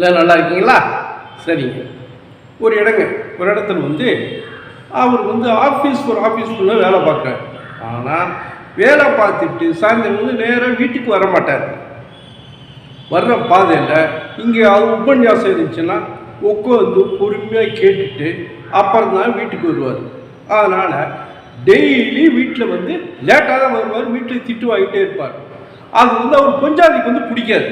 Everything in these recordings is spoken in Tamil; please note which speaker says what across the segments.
Speaker 1: எல்லாம் நல்லா இருக்கீங்களா? சரிங்க. ஒரு இடங்க ஒரு இடத்துல வந்து அவர் வந்து ஆஃபீஸ் ஒரு ஆஃபீஸ்க்குள்ளே வேலை பார்க்குறாரு. ஆனால் வேலை பார்த்துட்டு சாயந்தரம் வந்து நேராக வீட்டுக்கு வர மாட்டார். வர்ற பாதையில் இங்கே அது உபன்யாசம் இருந்துச்சுன்னா உட்காந்து பொறுமையாக கேட்டுட்டு அப்புறம் தான் வீட்டுக்கு வருவார். அதனால் டெய்லி வீட்டில் வந்து லேட்டாக தான் வருவார் வீட்டில் திட்டு வாங்கிட்டே இருப்பார். அது வந்து அவர் கொஞ்சாதிக்கு வந்து பிடிக்காது.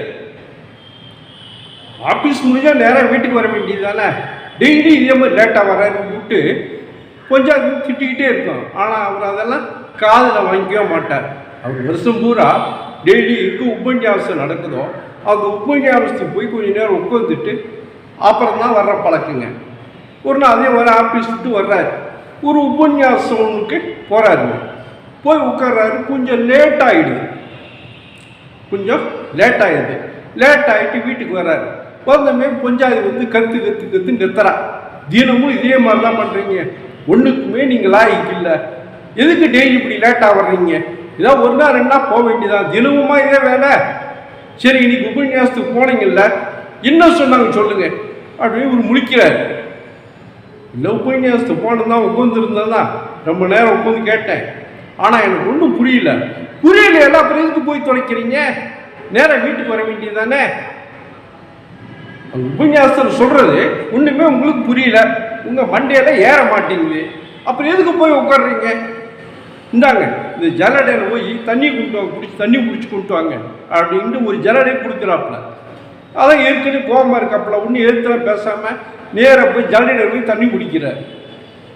Speaker 1: ஆஃபீஸ் முடிஞ்சால் நேராக வீட்டுக்கு வர வேண்டியது தானே டெய்லி இதே மாதிரி லேட்டாக வர்றாருன்னு விட்டு கொஞ்சம் அது திட்டிக்கிட்டே இருக்கும் ஆனால் அவர் அதெல்லாம் காதில் வாங்கிக்கவே மாட்டார். அவர் வருஷம் பூரா டெய்லி எங்கே உபன்யாசம் நடக்குதோ அந்த உபன்யாசத்துக்கு போய் கொஞ்சம் நேரம் உட்காந்துட்டு அப்புறம் தான் வர்ற பழக்கங்க. ஒரு நாள் அதே மாதிரி ஆஃபீஸ் விட்டு வர்றாரு. ஒரு உபன்யாசம்னுக்கு போகிறாரு போய் உட்கார்றாரு. கொஞ்சம் லேட் ஆகிடுது கொஞ்சம் லேட் ஆகிடுது லேட் ஆகிட்டு வீட்டுக்கு வர்றாரு. குழந்தைமே பொஞ்சாதி வந்து கத்து கத்து கத்து நிறுத்துறான் தினமும் இதே மாதிரி தான் பண்ணுறீங்க ஒன்றுக்குமே நீங்கள் லாய்க்கு இல்லை. எதுக்கு டெய்லி இப்படி லேட்டாக வர்றீங்க இதான் ஒரு நாள் ரெண்டு நாள் போக வேண்டியதான் தினமுமா இதே வேலை. சரி இன்னைக்கு உபன்யாசத்துக்கு போனீங்கல்ல. என்ன சொன்னாங்க சொல்லுங்க. அப்படின்னு இவர் முழிக்கிறார். இல்லை உபன்யாசத்துக்கு போனது தான் ரொம்ப நேரம் உட்காந்து கேட்டேன். ஆனால் எனக்கு ஒன்றும் புரியல. புரியல எல்லாம் அப்புறம் எதுக்கு போய் தொலைக்கிறீங்க நேராக வீட்டுக்கு வர வேண்டியதானே உபன்யாசத்தில் சொல்கிறது ஒன்றுமே உங்களுக்கு புரியல. உங்கள் மண்டையில் ஏற மாட்டேங்குது. அப்புறம் எதுக்கு போய் உட்காடுறீங்க இந்தாங்க இந்த ஜலடையில் போய் தண்ணி கொண்டு வாங்க பிடிச்சி தண்ணி பிடிச்சி கொண்டு வாங்க அப்படின்ட்டு ஒரு ஜலடை கொடுக்குறாப்புல. அதான் ஏற்கனவே கோபமாக இருக்காப்புல ஒன்றும் ஏற்கனவே பேசாமல் நேராக போய் ஜலடையில் போய் தண்ணி குடிக்கிறார்.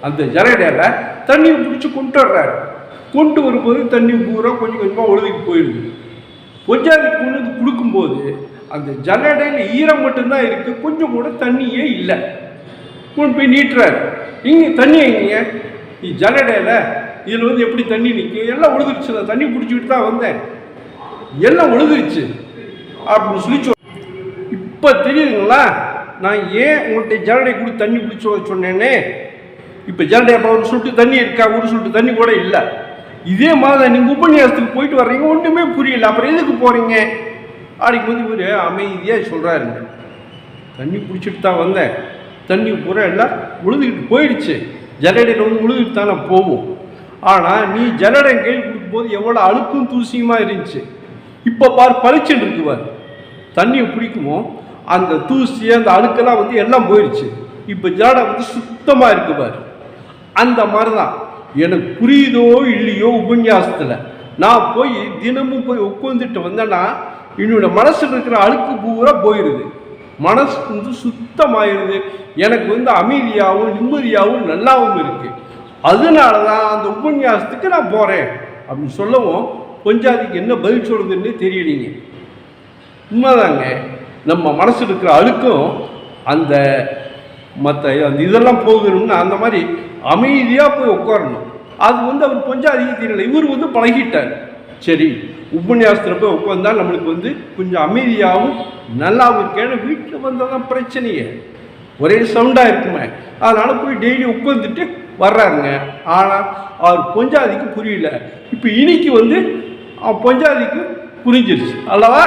Speaker 1: அந்த ஜலடையில் தண்ணி பிடிச்சி கொண்டு வர்றாரு. கொண்டு வரும்போது தண்ணி பூரா கொஞ்சம் கொஞ்சமாக ஒழுதுக்கு போயிடுது. பொஞ்சாதி கொண்டு கொடுக்கும்போது அந்த ஜல்லடையில் ஈரம் மட்டும்தான் இருக்குது கொஞ்சம் கூட தண்ணியே இல்லை. கொண்டு போய் நீட்டுறாரு. இங்கே தண்ணி நீ ஜல்லடையில் இதில் வந்து எப்படி தண்ணி நிற்கும் எல்லாம் ஒழுதுருச்சு நான் தண்ணி பிடிச்சிக்கிட்டு தான் வந்தேன். எல்லாம் ஒழுதுருச்சு அப்படின்னு சொல்லி சொல் இப்போ தெரியுதுங்களா? நான் ஏன் உங்கள்கிட்ட ஜல்லடை கொடுத்து தண்ணி பிடிச்ச சொன்னேனே? இப்போ ஜல்லடை அப்போ ஒரு சொட்டு தண்ணி இருக்கா? ஒரு சொட்டு தண்ணி கூட இல்லை. இதே மாதிரி நீங்கள் உபன்யாசத்துக்கு போயிட்டு வர்றீங்க. ஒன்றுமே புரியல. அப்புறம் எதுக்கு போகிறீங்க அடிக்கும்போது இவர் அமைதியாக சொல்கிறாருங்க தண்ணி பிடிச்சிட்டு தான் வந்தேன். தண்ணி பூரா எல்லாம் உழுதுகிட்டு போயிடுச்சு. ஜலடையில் வந்து உழுதுகிட்டு நான் போவோம். ஆனால் நீ ஜல்லடை கையில் கொடுக்கும்போது எவ்வளோ அழுக்கும் தூசியுமாக இருந்துச்சு. இப்போ பார் பளிச்சுன்னு இருக்குவார் தண்ணியை பிடிக்குமோ அந்த தூசி அந்த அழுக்கெல்லாம் வந்து எல்லாம் போயிடுச்சு. இப்போ ஜலடை வந்து சுத்தமாக இருக்குவார் அந்த மாதிரி தான் எனக்கு புரியுதோ இல்லையோ உபன்யாசத்தில். நான் போய் தினமும் போய் உட்காந்துட்டு வந்தேன்னா என்னோட மனசில் இருக்கிற அழுக்கு பூரா போயிடுது மனசு வந்து சுத்தமாயிருது. எனக்கு வந்து அமைதியாகவும் நிம்மதியாகவும் நல்லாவும் இருக்குது அதனால தான் அந்த உபன்யாசத்துக்கு நான் போகிறேன் அப்படின்னு சொல்லவும் கொஞ்சாதிக்கு என்ன பதில் சொல்கிறதுன்னு தெரியலீங்க. உண்மைதாங்க. நம்ம மனசில் இருக்கிற அழுக்கும் அந்த மற்ற அந்த இதெல்லாம் போகணும்னா அந்த மாதிரி அமைதியாக போய் உட்காரணும். அது வந்து அவர் கொஞ்சம் அதிகம் தெரியல இவர் வந்து பழகிட்டார். சரி உபன்யாசத்தில் போய் உட்காந்தா நம்மளுக்கு வந்து கொஞ்சம் அமைதியாகவும் நல்லாவும் கேட்க வீட்டில் வந்தால் தான் பிரச்சனையே. ஒரே சவுண்டாக இருக்குமே. அதனால் போய் டெய்லி உட்காந்துட்டு வர்றாருங்க. ஆனால் அவர் பொஞ்சாதிக்கு புரியல. இப்போ இன்னைக்கு வந்து அவன் பொஞ்சாதிக்கு புரிஞ்சிருச்சு. அல்லவா?